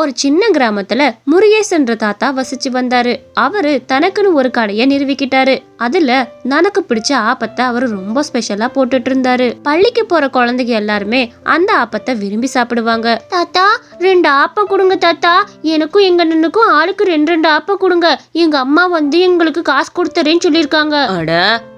ஒரு சின்ன கிராமத்துல முருகேசன்ற தாத்தா வசிச்சு வந்தாரு. அவரு தனக்குன்னு ஒரு கடையை நிறுவிக்கிட்டாரு. அதுல தனக்கு பிடிச்ச ஆப்பத்தை அவரு ரொம்ப ஸ்பெஷலா போட்டுட்டு இருந்தாரு. பள்ளிக்கு போற குழந்தைங்க எல்லாருமே அந்த ஆப்பத்தை விரும்பி சாப்பிடுவாங்க. தாத்தா ரெண்டு ஆப்பம் கொடுங்க தாத்தா. எனக்கும் எங்க அண்ணனுக்கும் ஆளுக்கு ரெண்டு ரெண்டு ஆப்பம் கொடுங்க. எங்க அம்மா வந்து எங்களுக்கு காசு கொடுத்துறேன்னு சொல்லியிருக்காங்க. அட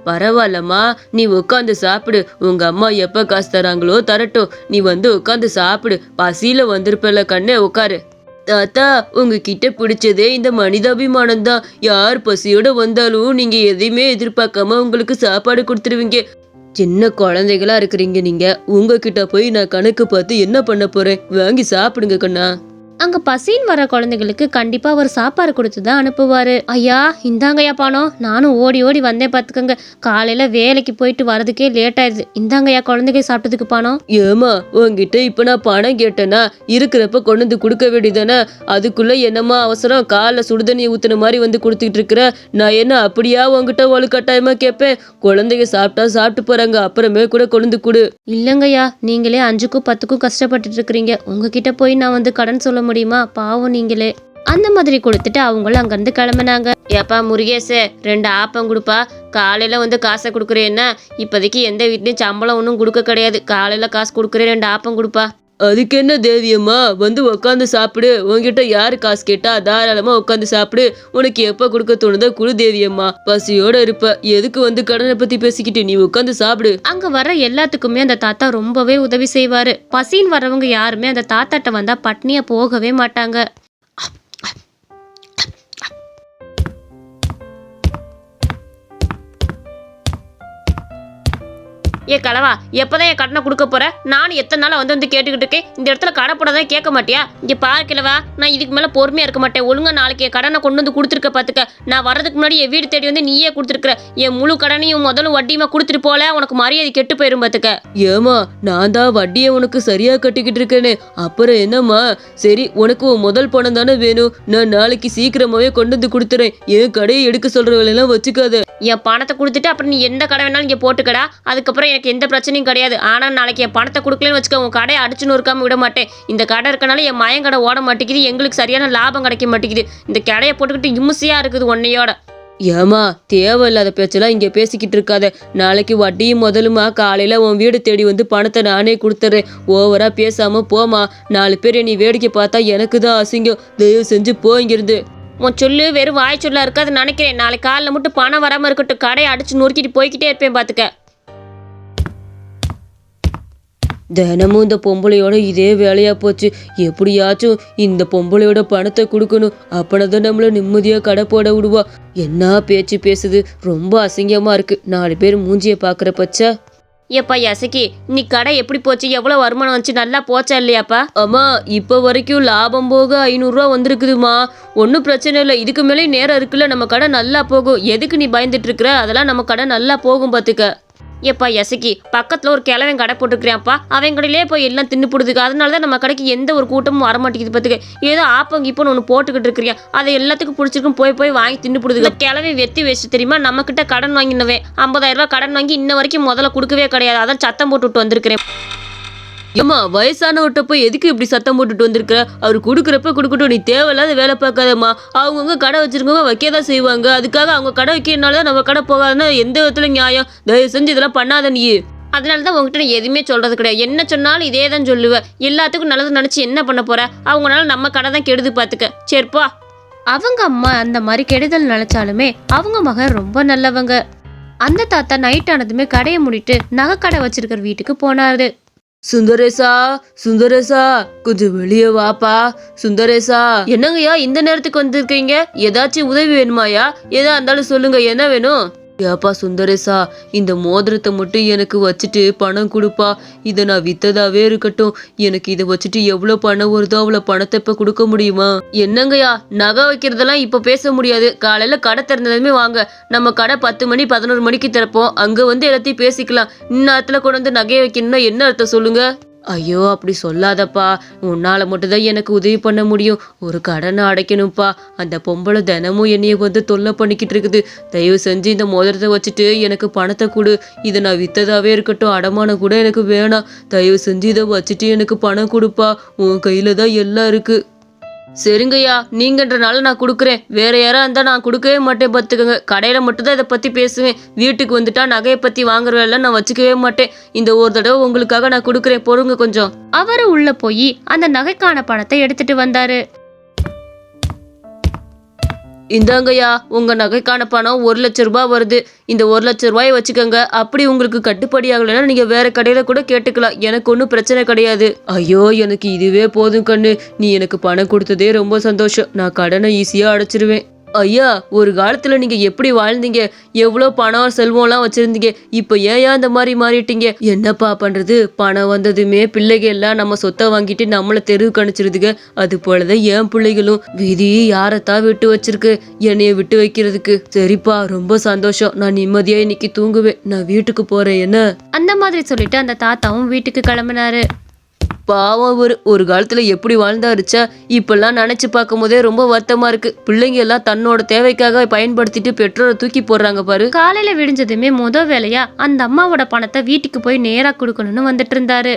பரவாயில்லம்மா. நீ உட்காந்து சாப்பிடு. உங்க அம்மா எப்ப காசு தராங்களோ தரட்டும். நீ வந்து உட்காந்து சாப்பிடு. பசியில வந்திருப்பல கண்ணே உட்காரு தாத்தா உங்ககிட்ட பிடிச்சதே இந்த மனிதாபிமானம் தான். யார் பசியோட வந்தாலும் நீங்க எதையுமே எதிர்பார்க்காம உங்களுக்கு சாப்பாடு கொடுத்துருவீங்க. சின்ன குழந்தைகளா இருக்கிறீங்க நீங்க. உங்ககிட்ட போய் நான் கணக்கு பார்த்து என்ன பண்ண போறேன்? வாங்கி சாப்பிடுங்க கண்ணா. அங்க பசின்னு வர குழந்தைகளுக்கு கண்டிப்பா அவர் சாப்பாடு கொடுத்து தான் அனுப்புவாரு. ஐயா இந்தாங்கய்யா பணம் நானும் ஓடி ஓடி வந்தேன் பார்த்துக்கோங்க காலையில வேலைக்கு போயிட்டு வரதுக்கே லேட் ஆயிடுது. இந்தாங்கய்யா குழந்தைங்க சாப்பிட்டதுக்கு பணம் ஏமா உன்கிட்ட இப்ப நான் பணம் கேட்டேனா? இருக்கிறப்ப கொண்டு வந்து கொடுக்க வேண்டியதானே அதுக்குள்ள என்னம்மா அவசரம்? காலைல சுடுதண்ணி ஊத்துன மாதிரி வந்து கொடுத்துக்கிட்டு இருக்கிற? நான் என்ன அப்படியா உன்கிட்ட ஒழு கட்டாயமா கேட்பேன் குழந்தைங்க சாப்பிட்டா சாப்பிட்டு போறாங்க. அப்புறமே கூட கொண்டு கொடு. இல்லைங்கய்யா நீங்களே அஞ்சுக்கும் பத்துக்கும் கஷ்டப்பட்டுட்டு இருக்கிறீங்க. உங்ககிட்ட போய் நான் வந்து கடன் சொல்ல முடியுமா? பாவம் நீங்களே. அந்த மாதிரி கொடுத்துட்டு அவங்களும் அங்கேருந்து கிளம்புனாங்க. ஏப்பா முருகேசே ரெண்டு ஆப்பம் கொடுப்பா. காலையில் வந்து காசை கொடுக்குறேன்னா இப்போதைக்கு எந்த வீட்லேயும் சம்பளம் ஒன்றும் கொடுக்க கிடையாது. காலையில் காசு கொடுக்குறேன் ரெண்டு ஆப்பம் கொடுப்பா. அதுக்கு என்ன தேவியம்மா வந்து உட்காந்து சாப்பிடு. உன்கிட்ட யாரு காசு கேட்டா தாராளமா உட்காந்து சாப்பிடு. உனக்கு எப்ப கொடுக்க தோணுதோ குழு தேவியம்மா பசியோட இருப்ப. எதுக்கு வந்து கடனை பத்தி பேசிக்கிட்டு நீ உட்காந்து சாப்பிடு. அங்கே வர எல்லாத்துக்குமே அந்த தாத்தா ரொம்பவே உதவி செய்வார். பசின்னு வரவங்க யாருமே அந்த தாத்தாட்ட வந்தால் பட்னியாக போகவே மாட்டாங்க. ஏ கலவா எப்போதான் என் கடனை கொடுக்க போற? நானும் எத்தனை நாளாக வந்து வந்து கேட்டுக்கிட்டு இருக்கேன். இந்த இடத்துல கடை போடாதான் கேட்க மாட்டியா? இங்கே பாரு கிழவா நான் இதுக்கு மேலே பொறுமையாக இருக்க மாட்டேன். ஒழுங்கா நாளைக்கு என் கடனை கொண்டு வந்து கொடுத்துருக்க பார்த்துக்க நான் வர்றதுக்கு முன்னாடி என் வீடு தேடி வந்து நீயே கொடுத்துருக்குற. என் முழு கடனையும் முதல்ல வட்டியுமா கொடுத்துட்டு போல உனக்கு மரியாதை கெட்டு போயிரும் பார்த்துக்க ஏமா நான் தான் வட்டியை உனக்கு சரியா கட்டிக்கிட்டு இருக்கேனே. அப்புறம் என்னம்மா? சரி உனக்கு உன் முதல் பணம் தானே வேணும். நான் நாளைக்கு சீக்கிரமாவே கொண்டு வந்து கொடுத்துறேன். என் கடையை எடுக்க சொல்ற வேலையெல்லாம் வச்சுக்காத. என் பணத்தை கொடுத்துட்டு அப்புறம் நீ எந்த கடை வேணாலும் இங்கே போட்டுக்கடா. அதுக்கப்புறம் எனக்கு எந்த பிரச்சனையும் கிடையாது. ஆனால் நாளைக்கு என் பணத்தை கொடுக்கலன்னு வச்சுக்க உன் கடையை அடிச்சுன்னு இருக்காம விட மாட்டேன். இந்த கடை இருக்கனால என் மயன் கடை ஓட மாட்டேங்குது. எங்களுக்கு சரியான லாபம் கிடைக்க மாட்டேங்குது. இந்த கடையை போட்டுக்கிட்டு இம்சையாக இருக்குது உன்னையோட. ஏமா தேவையில்லாத பேச்செல்லாம் இங்க பேசிக்கிட்டு இருக்காத. நாளைக்கு வட்டியும் முதலுமா காலையில உன் வீடு தேடி வந்து பணத்தை நானே கொடுத்துறேன். ஓவரா பேசாம போமா நாலு பேர் நீ வேடிக்கை பார்த்தா எனக்கு தான் அசிங்கம். தயவு செஞ்சு போ இங்கிருந்து. உன் சொல்லு வெறும் வாய் சொல்லா இருக்காது நினைக்கிறேன். நாளைக்கு காலைல மட்டும் பணம் வராமல் இருக்கட்டும். கடையை அடிச்சு நொறுக்கிட்டு போய்கிட்டே இருப்பேன் பார்த்துக்க தினமும் இந்த பொம்பளையோட இதே வேலையா போச்சு. எப்படியாச்சும் இந்த பொம்பளையோட பணத்தை கொடுக்கணும். அப்பனதான் நம்மள நிம்மதியா கடை போட விடுவா. என்ன பேச்சு பேசுது? ரொம்ப அசிங்கமா இருக்கு. நாலு பேர் மூஞ்சிய பாக்குற பச்சா. ஏப்பா யசக்கி நீ கடை எப்படி போச்சு? எவ்வளோ வருமானம் வந்துச்சு? நல்லா போச்சா இல்லையாப்பா? அம்மா இப்போ வரைக்கும் லாபம் போக ஐநூறுரூவா வந்திருக்குதுமா ஒன்றும் பிரச்சனை இல்லை. இதுக்கு மேலே நேரம் இருக்குல்ல. நம்ம கடை நல்லா போகும். எதுக்கு நீ பயந்துட்டு இருக்கிற? அதெல்லாம் நம்ம கடை நல்லா போகும் பார்த்துக்க ஏப்பா எசக்கி பக்கத்தில் ஒரு கிழவன் கடை போட்டுருக்கிறான்ப்பா. அவன் கடையிலே போய் எல்லாம் தின்னு போடுதுக்கு. அதனால தான் நம்ம கடைக்கு எந்த ஒரு கூட்டமும் வர மாட்டேங்குது பார்த்துக்க ஏதோ ஆப்பம் இப்போன்னு ஒன்று போட்டுக்கிட்டு இருக்கிறியா. அதை எல்லாத்துக்கும் பிடிச்சிருக்கும். போய் போய் வாங்கி தின்னு போடுதுங்க வெத்தி வச்சு தெரியுமா? நம்ம கிட்ட கடன் வாங்கினவே ஐம்பதாயிரம் ரூபா கடன் வாங்கி இன்ன வரைக்கும் முதல்ல கொடுக்கவே கிடையாது. அதான் சத்தம் போட்டு விட்டு வந்திருக்கிறேன். ஏம்மா வயசானவர்கிட்ட போய் எதுக்கு இப்படி சத்தம் போட்டுட்டு வந்திருக்கிற? அவர் கொடுக்குறப்ப கொடுக்கட்டும் நீ தேவையில்லாத வேலை பார்க்காதம்மா. அவங்கவுங்க கடை வச்சிருக்கவங்க வைக்க தான் செய்வாங்க. அதுக்காக அவங்க கடை வைக்கிறனால தான் நம்ம கடை போகாதுன்னா எந்த விதத்துல நியாயம். தயவு செஞ்சு இதெல்லாம் பண்ணாத நீ. அதனால தான் உங்ககிட்ட நான் எதுவுமே சொல்றது கிடையாது. என்ன சொன்னாலும் இதே தான் சொல்லுவேன் எல்லாத்துக்கும் நல்லது நினச்சி என்ன பண்ண போற? அவங்களால நம்ம கடை தான் கெடுது பார்த்துக்க சரிப்பா அவங்க அம்மா அந்த மாதிரி கெடுதல் நினைச்சாலுமே அவங்க மகன் ரொம்ப நல்லவங்க. அந்த தாத்தா நைட் ஆனதுமே கடையை மூடிட்டு நகை கடை வச்சிருக்கிற வீட்டுக்கு போனாரு. சுந்தரேசா சுந்தரேசா கொஞ்சம் வெளியே வாப்பா. சுந்தரேசா. என்னங்கய்யா இந்த நேரத்துக்கு வந்திருக்கீங்க? ஏதாச்சும் உதவி வேணுமாயா எதா இருந்தாலும் சொல்லுங்க என்ன வேணும்? ஏப்பா சுந்தரேசா இந்த மோதிரத்தை மட்டும் எனக்கு வச்சுட்டு பணம் கொடுப்பா. இதை நான் வித்ததாவே இருக்கட்டும். எனக்கு இதை வச்சுட்டு எவ்வளோ பணம் வருதோ அவ்வளோ பணத்தை இப்போ கொடுக்க முடியுமா? என்னங்கய்யா நகை வைக்கிறதெல்லாம் இப்போ பேச முடியாது. காலையில் கடை திறந்ததுமே வாங்க. நம்ம கடை பத்து மணி பதினோரு மணிக்கு திறப்போம். அங்கே வந்து எல்லாத்தையும் பேசிக்கலாம். இந்நேரத்தில் கொண்டு வந்து நகையை வைக்கணும்னா என்ன அர்த்தம் சொல்லுங்கள் ஐயோ அப்படி சொல்லாதப்பா. உன்னால் மட்டும்தான் எனக்கு உதவி பண்ண முடியும். ஒரு கடனை அடைக்கணும்ப்பா. அந்த பொம்பளை தினமும் என்னைய வந்து தொல்லை பண்ணிக்கிட்டு இருக்குது. தயவு செஞ்சு இந்த மோதிரத்தை வச்சுட்டு எனக்கு பணத்தை கொடு. இதை நான் வித்ததாவே இருக்கட்டும். அடமானம் கூட எனக்கு வேணாம். தயவு செஞ்சு இதை வச்சுட்டு எனக்கு பணம் கொடுப்பா. உன் கையில் தான் எல்லாம் இருக்குது சரிங்கய்யா நீங்கன்றனால நான் கொடுக்குறேன். வேற யாரா இருந்தா நான் கொடுக்கவே மாட்டேன் பார்த்துக்கோங்க கடையில மட்டும்தான் இதை பத்தி பேசுவேன். வீட்டுக்கு வந்துட்டா நகையை பத்தி வாங்குறவெல்லாம் நான் வச்சுக்கவே மாட்டேன். இந்த ஒரு தடவை உங்களுக்காக நான் கொடுக்குறேன் பொறுங்க கொஞ்சம். அவரு உள்ள போய் அந்த நகைக்கான பணத்தை எடுத்துட்டு வந்தாரு. இந்தாங்கய்யா உங்கள் நகைக்கான பணம் ஒரு லட்ச ரூபாய் வருது. இந்த ஒரு லட்ச ரூபாயை வச்சுக்கோங்க. அப்படி உங்களுக்கு கட்டுப்படி ஆகலைன்னா நீங்கள் வேறு கடையில் கூட கேட்டுக்கலாம். எனக்கு ஒன்றும் பிரச்சனை கிடையாது. ஐயோ எனக்கு இதுவே போதும் கண்ணு. நீ எனக்கு பணம் கொடுத்ததே ரொம்ப சந்தோஷம். நான் கடனை ஈஸியாக அடைச்சிருவேன். ஐயா ஒரு காலத்தில் நீங்கள் எப்படி வாழ்ந்தீங்க? எவ்வளோ பணம் செல்வம்லாம் வச்சுருந்தீங்க? இப்போ ஏன் இந்த மாதிரி மாறிட்டீங்க? என்னப்பா பண்ணுறது பணம் வந்ததுமே பிள்ளைங்க எல்லாம் நம்ம சொத்தை வாங்கிட்டு நம்மளை தெருவுக்கு கணிச்சிருதுங்க அது போலதான் என் பிள்ளைகளும் விதி யாரைத்தான் விட்டு வச்சிருக்கு? என்னைய விட்டு வைக்கிறதுக்கு. சரிப்பா ரொம்ப சந்தோஷம். நான் நிம்மதியாக இன்னைக்கு தூங்குவேன். நான் வீட்டுக்கு போகிறேன் என்ன? அந்த மாதிரி சொல்லிட்டு அந்த தாத்தாவும் வீட்டுக்கு கிளம்பினாரு. பாவம் ஒரு ஒரு காலத்தில் எப்படி வாழ்ந்தாருச்சா இப்பெல்லாம் நினச்சி பார்க்கும் போதே ரொம்ப வருத்தமாக இருக்கு. பிள்ளைங்க எல்லாம் தன்னோட தேவைக்காக பயன்படுத்திட்டு பெற்றோரை தூக்கி போடுறாங்க பாரு. காலையில் விடிஞ்சதுமே முத வேலையா அந்த அம்மாவோட பணத்தை வீட்டுக்கு போய் நேராக கொடுக்கணும்னு வந்துட்டு இருந்தாரு.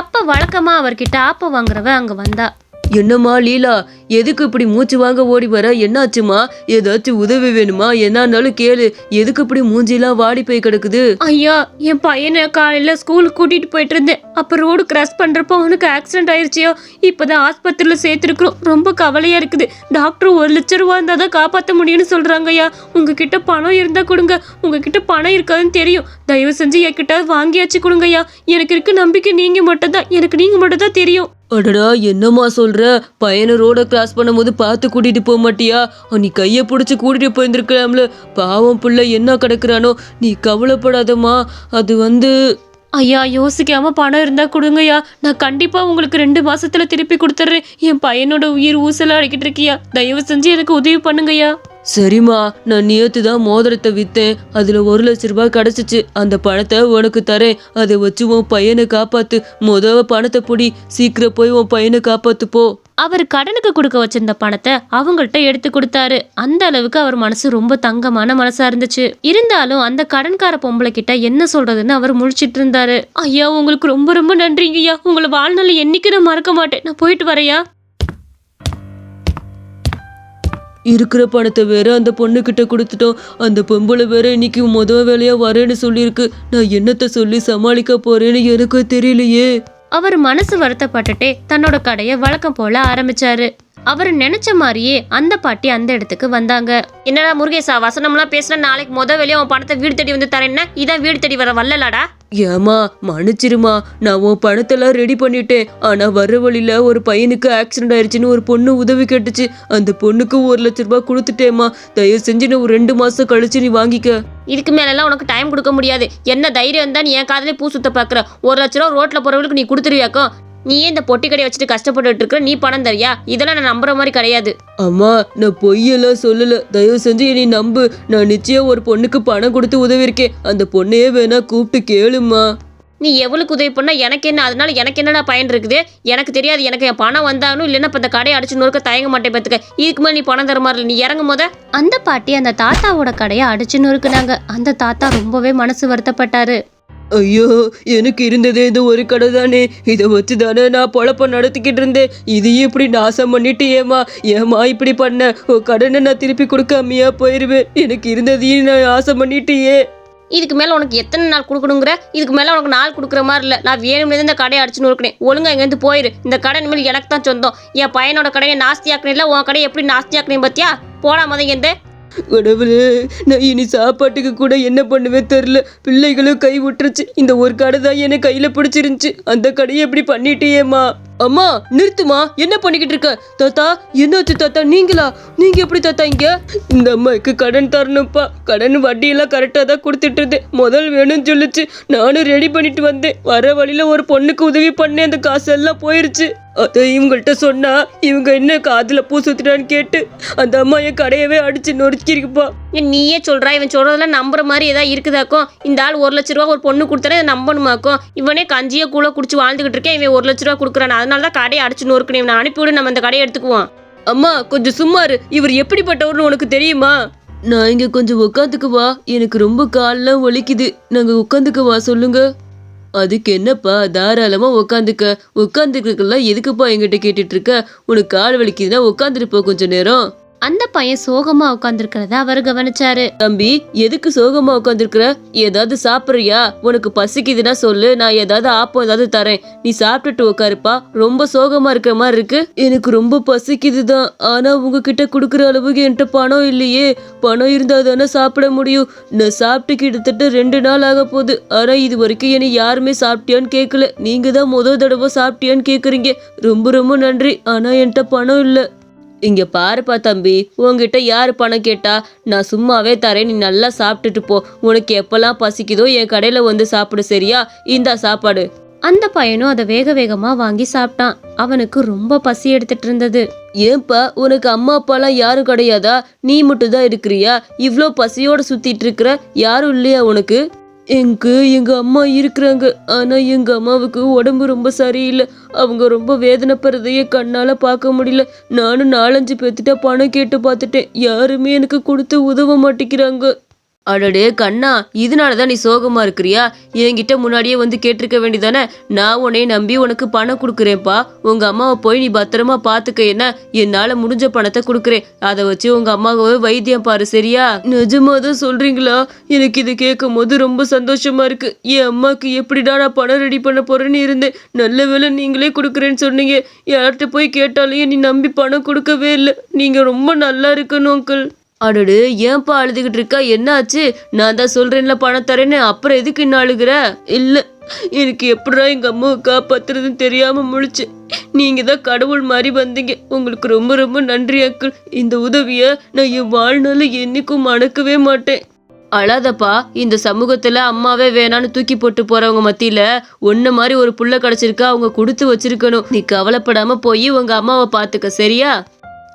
அப்போ வழக்கமாக அவர்கிட்ட ஆப்போ வாங்குறவ அங்கே வந்தா. என்னம்மா லீலா எதுக்கு இப்படி மூச்சு வாங்க ஓடி வர? என்னாச்சுமா ஏதாச்சும் உதவி வேணுமா? என்னானாலும் கேளு. எதுக்கு இப்படி மூஞ்சிலாம் வாடி போய் கிடக்குது? ஐயா என் பையனை காலையில ஸ்கூலுக்கு கூட்டிட்டு போயிட்டு இருந்தேன் அப்ப ரோடு கிராஸ் பண்றப்போ அவனுக்கு ஆக்சிடென்ட் ஆயிருச்சியோ? இப்பதான் ஆஸ்பத்திரியில சேர்த்துருக்குறோம். ரொம்ப கவலையா இருக்குது. டாக்டர் ஒரு லட்சம் ரூபா இருந்தா தான் காப்பாத்த முடியும்னு சொல்றாங்க ஐயா. உங்ககிட்ட பணம் இருந்தா கொடுங்க. உங்ககிட்ட பணம் இருக்காதுன்னு தெரியும். தயவு செஞ்சு என்கிட்ட வாங்கியாச்சு கொடுங்க ஐயா. எனக்கு இருக்க நம்பிக்கை நீங்க மட்டும் தான் எனக்கு நீங்க மட்டும் தான் தெரியும். அடடா என்னம்மா சொல்கிற பையனை ரோட கிராஸ் பண்ணும்போது பார்த்து கூட்டிகிட்டு போக மாட்டியா? நீ கையை பிடிச்சி கூட்டிகிட்டு போயிருந்திருக்கலாம்ல. பாவம் பிள்ளை என்ன கிடக்குறானோ? நீ கவலைப்படாதம்மா. அது வந்து ஐயா யோசிக்காம பணம் இருந்தா கொடுங்கய்யா. நான் கண்டிப்பா உங்களுக்கு ரெண்டு மாசத்துல திருப்பி கொடுத்துட்றேன் என் பையனோட உயிர் ஊசலா அடிக்கிட்டு இருக்கியா? தயவு செஞ்சு எனக்கு உதவி பண்ணுங்கய்யா. சரிம்மா நான் நேத்து தான் மோதிரத்தை வித்தேன். அதுல ஒரு லட்ச ரூபாய் கிடைச்சிச்சு. அந்த பணத்தை உனக்கு தரேன். அதை வச்சு உன் பையனை காப்பாத்து. முத பணத்தை பொடி. சீக்கிரம் போய் உன் பையனை காப்பாத்து போ. அவர் கடனுக்கு கொடுக்க வச்சிருந்த பணத்தை அவங்கள்ட்ட எடுத்து கொடுத்தாரு. அந்த அளவுக்கு அவர் மனசு ரொம்ப தங்கமான மனசா இருந்துச்சு. இருந்தாலும் அந்த கடன்கார பொம்பளை கிட்ட என்ன சொல்றதுன்னு அவர் முழிச்சிட்டு இருந்தாரு. ஐயா உங்களுக்கு ரொம்ப ரொம்ப நன்றிங்கய்யா. உங்களை வாழ்நாள் என்னைக்கு நான் மறக்க மாட்டேன். நான் போயிட்டு வரையா இருக்கிற பணத்தை வேற அந்த பொண்ணுக்கிட்ட கொடுத்துட்டோம். அந்த பொம்பளை வேற இன்னைக்கு முத வேலையா வரேன்னு சொல்லியிருக்கு. நான் என்னத்த சொல்லி சமாளிக்க போறேன்னு எனக்கு தெரியலையே. அவர் மனசு வருத்தப்பட்டுட்டே தன்னோட கடையை வழக்கம் போல ஆரம்பிச்சாரு. அவர் நினைச்ச மாதிரியே அந்த பாட்டி அந்த இடத்துக்கு வந்தாங்க. என்னடா முருகேசா வசனம்லாம் பேசினா நாளைக்கு முத வெளியே உன் பணத்தை வீடு தேடி வந்து தரேன்னா? இதான் வீடு தேடி வர வல்லலாடா. ஏமா மன்னிச்சிருமா நான் உன் பணத்தெல்லாம் ரெடி பண்ணிட்டேன். ஆனா வர வழியில ஒரு பையனுக்கு ஆக்சிடென்ட் ஆயிடுச்சுன்னு ஒரு பொண்ணு உதவி கேட்டுச்சு. அந்த பொண்ணுக்கு ஒரு லட்ச ரூபாய் கொடுத்துட்டேம்மா. தயவு செஞ்சு நான் ஒரு ரெண்டு மாசம் கழிச்சு நீ வாங்கிக்க. இதுக்கு மேலெல்லாம் உனக்கு டைம் கொடுக்க முடியாது. என்ன தைரியம் இருந்தா நீ என் காதலே பூ சுத்த பாக்குற. ஒரு லட்ச ரூபா ரோட்ல போறவங்களுக்கு நீ கொடுத்துருவியாக்கும் நீ இந்த பொட்டி கடையை வச்சுட்டு கஷ்டப்பட்டுட்டு இருக்கிற நீ பணம் தரியா? இதெல்லாம் நான் நம்புற மாதிரி கிடையாது. அம்மா நான் பொய்யெல்லாம் சொல்லல. தயவு செஞ்சு நீ நம்பு. நான் நிச்சயம் ஒரு பொண்ணுக்கு பணம் கொடுத்து உதவி இருக்கேன் அந்த பொண்ணையே வேணா கூப்பிட்டு கேளும்மா. நீ எவ்வளவுக்கு உதவி பண்ணா எனக்கு என்ன? அதனால எனக்கு என்னடா பயன் இருக்குது? எனக்கு தெரியாது எனக்கு என் பணம் வந்தாலும் இல்லைன்னா இப்போ இந்த கடையை அடிச்சு நொறுக்க தயங்க மாட்டேன் பார்த்துக்க இதுக்கு மேலே நீ பணம் தர மாதிரி நீ இறங்கும் போத? அந்த பாட்டி அந்த தாத்தாவோட கடையை அடிச்சு நொறுக்குனாங்க. அந்த தாத்தா ரொம்பவே மனசு வருத்தப்பட்டாரு. ஐயோ எனக்கு இருந்தது இந்த ஒரு கடை தானே இதை வச்சு தானே நான் பொழப்ப நடத்திக்கிட்டு இருந்தேன். இதையும் இப்படி நாசம் பண்ணிட்டு ஏமா ஏமா இப்படி பண்ண? உன் கடனை நான் திருப்பி கொடுக்காமையா போயிருவேன். எனக்கு இருந்ததையும் நான் நாசம் பண்ணிட்டியே. இதுக்கு மேலே உனக்கு எத்தனை நாள் கொடுக்கணுங்கிற? இதுக்கு மேலே உனக்கு நாள் கொடுக்குற மாதிரி இல்லை. நான் வேணும்னே இந்த கடையை அடிச்சு நொறுக்கினேன் ஒழுங்கா இங்கேருந்து போயிரு. இந்த கடை இனிமேல் எனக்கு தான் சொந்தம். என் பையனோட கடையை நாஸ்தியாக்குனில்ல உன் கடையை எப்படி நாஸ்தியாக்குறேன் பார்த்தியா போடா மதங்க கடவுளே நான் இனி சாப்பாட்டுக்கு கூட என்ன பண்ணுவேன் தெரில பிள்ளைகளும் கை விட்டுருச்சு. இந்த ஒரு கடை தான் என்னை கையில் பிடிச்சிருந்துச்சு. அந்த கடையை எப்படி பண்ணிட்டேம்மா. அம்மா நிறுத்துமா? என்ன பண்ணிக்கிட்டு இருக்க? தாத்தா என்னாச்சு தாத்தா? நீங்களா? நீங்க எப்படி தாத்தா இங்க? இந்த அம்மாவுக்கு கடன் தரணும்ப்பா. கடன் வட்டியெல்லாம் கரெக்டாக தான் கொடுத்துட்டு இருந்தேன் முதல் வேணும்னு சொல்லுச்சு. நானும் ரெடி பண்ணிட்டு வந்தேன். வர வழியில ஒரு பொண்ணுக்கு உதவி பண்ணேன். அந்த காசு எல்லாம் போயிருச்சு. அதை இவங்கள்ட்ட சொன்னா இவங்க என்ன காதுல பூ சுத்துட்டான்னு கேட்டு அந்த அம்மா என் கடையவே அடிச்சு நொறுக்கிருக்குப்பா. ஏன் நீயே சொல்றா. இவன் சொல்றதெல்லாம் நம்புற மாதிரி ஏதாவது இருக்குதாக்கும். இந்த ஆள் ஒரு லட்ச ரூபா ஒரு பொண்ணு கொடுத்தானே நம்பணுமாக்கும். இவனே கஞ்சியோ கூட குடிச்சு வாழ்ந்துகிட்டு இருக்கேன். இவன் ஒரு லட்ச ரூபா கொடுக்குறான் அதனால தான் கடையை அடிச்சு நொறுக்கணும் இவனை அனுப்பிவிடு நம்ம அந்த கடையை எடுத்துக்குவோம். அம்மா கொஞ்சம் சும்மாரு இவர் எப்படிப்பட்டவர்னு உனக்கு தெரியுமா? நான் இங்க கொஞ்சம் உட்காந்துக்குவா எனக்கு ரொம்ப கால்லாம் வலிக்குது. நாங்க உட்காந்துக்குவா சொல்லுங்க. அதுக்கு என்னப்பா தாராளமா உட்காந்துக்க உட்காந்துக்கலாம் எதுக்குப்பா என்கிட்ட கேட்டுட்டு இருக்க? உனக்கு கால் வலிக்குதுன்னா உட்காந்துருப்போம் கொஞ்ச நேரம். அந்த பையன் சோகமா உட்காந்துருக்கிறத அவர் கவனிச்சாரு. தம்பி எதுக்கு சோகமா உட்காந்துருக்குற ஏதாவது சாப்பிட்றியா? உனக்கு பசிக்குதுன்னா சொல்லு நான் ஏதாவது ஆப்பம் ஏதாவது தரேன். நீ சாப்பிட்டுட்டு உட்காருப்பா ரொம்ப சோகமா இருக்கிற மாதிரி இருக்கு. எனக்கு ரொம்ப பசிக்குது தான் ஆனா உங்ககிட்ட கொடுக்குற அளவுக்கு என்கிட்ட பணம் இல்லையே. பணம் இருந்தா தானே சாப்பிட முடியும். நான் சாப்பிட்டு கிட்டத்தட்ட ரெண்டு நாள் ஆக போகுது. ஆனா இது வரைக்கும் என்னை யாருமே சாப்பிட்டியான்னு கேட்கல நீங்க தான் முதல் தடவை சாப்பிட்டியான்னு கேக்குறீங்க. ரொம்ப ரொம்ப நன்றி. ஆனா என்கிட்ட பணம் இல்லை. இங்க பாருப்பா தம்பி உன்கிட்ட யாரு பணம் கேட்டா நான் சும்மாவே தரேன் நீ நல்லா சாப்பிட்டுட்டு போ. உனக்கு எப்பெல்லாம் பசிக்குதோ என் கடையில வந்து சாப்பிடு சரியா? இந்தா சாப்பாடு. அந்த பையனும் அதை வேக வேகமா வாங்கி சாப்பிட்டான். அவனுக்கு ரொம்ப பசி எடுத்துட்டு இருந்தது. ஏன்பா உனக்கு அம்மா அப்பாலாம் யாரும் கிடையாதா? நீ மட்டும் தான் இருக்கிறியா? இவ்ளோ பசியோட சுத்திட்டு இருக்கிற யாரும் இல்லையா உனக்கு? எனக்கு எங்கள் அம்மா இருக்கிறாங்க. ஆனால் எங்கள் அம்மாவுக்கு உடம்பு ரொம்ப சரியில்லை. அவங்க ரொம்ப வேதனைப்படுறதையே கண்ணால் பார்க்க முடியல. நானும் நாலஞ்சு பேர்த்திட்ட பணம் கேட்டு பார்த்துட்டேன். யாருமே எனக்கு கொடுத்து உதவ மாட்டேங்கிறாங்க. அடடே கண்ணா இதனால தான் நீ சோகமா இருக்கிறியா? என்கிட்ட முன்னாடியே வந்து கேட்டிருக்க வேண்டியதானே நான் உன்னை நம்பி உனக்கு பணம் கொடுக்குறேன்ப்பா. உங்க அம்மாவை போய் நீ பத்திரமா பாத்துக்க என்ன? என்னால முடிஞ்ச பணத்தை கொடுக்குறேன். அதை வச்சு உங்க அம்மாவை வைத்தியம் பாரு சரியா? நிஜமா தான் சொல்றீங்களா? எனக்கு இது கேட்கும் போது ரொம்ப சந்தோஷமா இருக்கு. என் அம்மாக்கு எப்படிடா நான் பணம் ரெடி பண்ண போறேன்னு இருந்தேன். நல்ல வேலை நீங்களே கொடுக்குறேன்னு சொன்னீங்க. யார்கிட்ட போய் கேட்டாலும் நீ நம்பி பணம் கொடுக்கவே இல்லை. நீங்க ரொம்ப நல்லா இருக்கணும் அங்கிள் அடடு ஏன்பா அழுதுகிட்டு இருக்கா? என்னாச்சு? நான் தான் சொல்றேன்ல பணம் தரேன்னு. அப்புறம் எதுக்கு இன்னும் அழுகுற? இல்ல எனக்கு எப்படா எங்க அம்மாவை காப்பாத்துறதுன்னு தெரியாம முழிச்சு. நீங்க தான் கடவுள் மாதிரி வந்தீங்க. உங்களுக்கு ரொம்ப ரொம்ப நன்றி அக்கள் இந்த உதவிய நான் என் வாழ்நாள் என்னைக்கும் மணக்கவே மாட்டேன். அழாதப்பா இந்த சமூகத்துல அம்மாவே வேணான்னு தூக்கி போட்டு போறவங்க மத்தியில ஒன்ன மாதிரி ஒரு புள்ள கிடைச்சிருக்கா அவங்க கொடுத்து வச்சிருக்கணும். நீ கவலைப்படாம போய் உங்க அம்மாவை பாத்துக்க சரியா?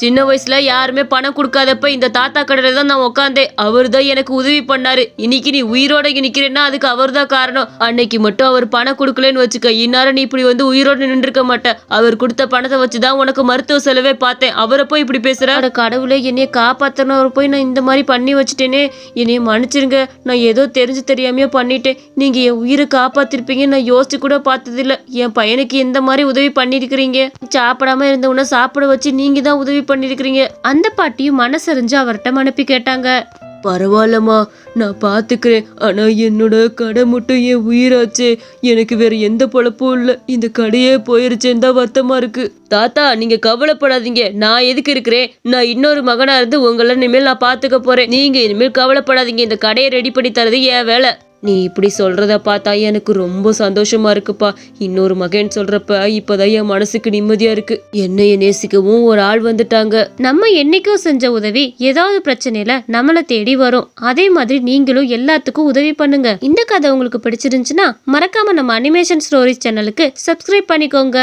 சின்ன வயசுல யாருமே பணம் கொடுக்காதப்ப இந்த தாத்தா கடையில தான் நான் உட்காந்தேன் அவர் தான் எனக்கு உதவி பண்ணாரு. இன்னைக்கு நீ உயிரோட நிக்கிறேன்னா அதுக்கு அவர் தான் காரணம். அன்னைக்கு மட்டும் அவர் பணம் கொடுக்கலன்னு வச்சுக்க இந்நேரம் நீ இப்படி வந்து உயிரோட நின்றுருக்க மாட்ட. அவர் கொடுத்த பணத்தை வச்சுதான் உனக்கு மருத்துவ செலவே பார்த்தேன். அவரை போய் இப்படி பேசுற? கடவுளே என்னைய காப்பாத்தணும் போய் நான் இந்த மாதிரி பண்ணி வச்சுட்டேனே. என்னைய மன்னிச்சிருங்க. நான் ஏதோ தெரிஞ்சு தெரியாமையோ பண்ணிட்டேன். நீங்க என் உயிரை காப்பாத்திருப்பீங்க நான் யோசிச்சு கூட பார்த்ததில்ல. என் பையனுக்கு எந்த மாதிரி உதவி பண்ணிருக்கிறீங்க சாப்பிடாம இருந்தவன சாப்பிட வச்சு நீங்க தான் உதவி பண்ணிருக்கிறீங்க. அந்த பாட்டியும் மனசறிஞ்சு அவர்கிட்ட மனுப்பி கேட்டாங்க. பரவாயில்லம்மா நான் பார்த்துக்கிறேன் ஆனால் என்னோட கடை மட்டும் என் உயிராச்சு. எனக்கு வேற எந்த பொழப்பும் இல்லை. இந்த கடையே போயிருச்சேன்னு தான் வருத்தமா இருக்கு. தாத்தா நீங்க கவலைப்படாதீங்க. நான் எதுக்கு இருக்கிறேன்? நான் இன்னொரு மகனா இருந்து உங்களை இனிமேல் நான் பார்த்துக்க போறேன். நீங்க இனிமேல் கவலைப்படாதீங்க. இந்த கடையை ரெடி பண்ணி தரது என் வேலை. நீ இப்படி சொல்கிறத பார்த்தா எனக்கு ரொம்ப சந்தோஷமாக இருக்குப்பா. இன்னொரு மகன் சொல்கிறப்ப இப்போதான் என் மனசுக்கு நிம்மதியாக இருக்கு. என்னைய நேசிக்கவும் ஒரு ஆள் வந்துட்டாங்க. நம்ம என்னைக்கோ செஞ்ச உதவி ஏதாவது பிரச்சனையில் நம்மளை தேடி வரும். அதே மாதிரி நீங்களும் எல்லாத்துக்கும் உதவி பண்ணுங்க. இந்த கதை உங்களுக்கு பிடிச்சிருந்துச்சுன்னா மறக்காம நம்ம அனிமேஷன் ஸ்டோரிஸ் சேனலுக்கு சப்ஸ்கிரைப் பண்ணிக்கோங்க.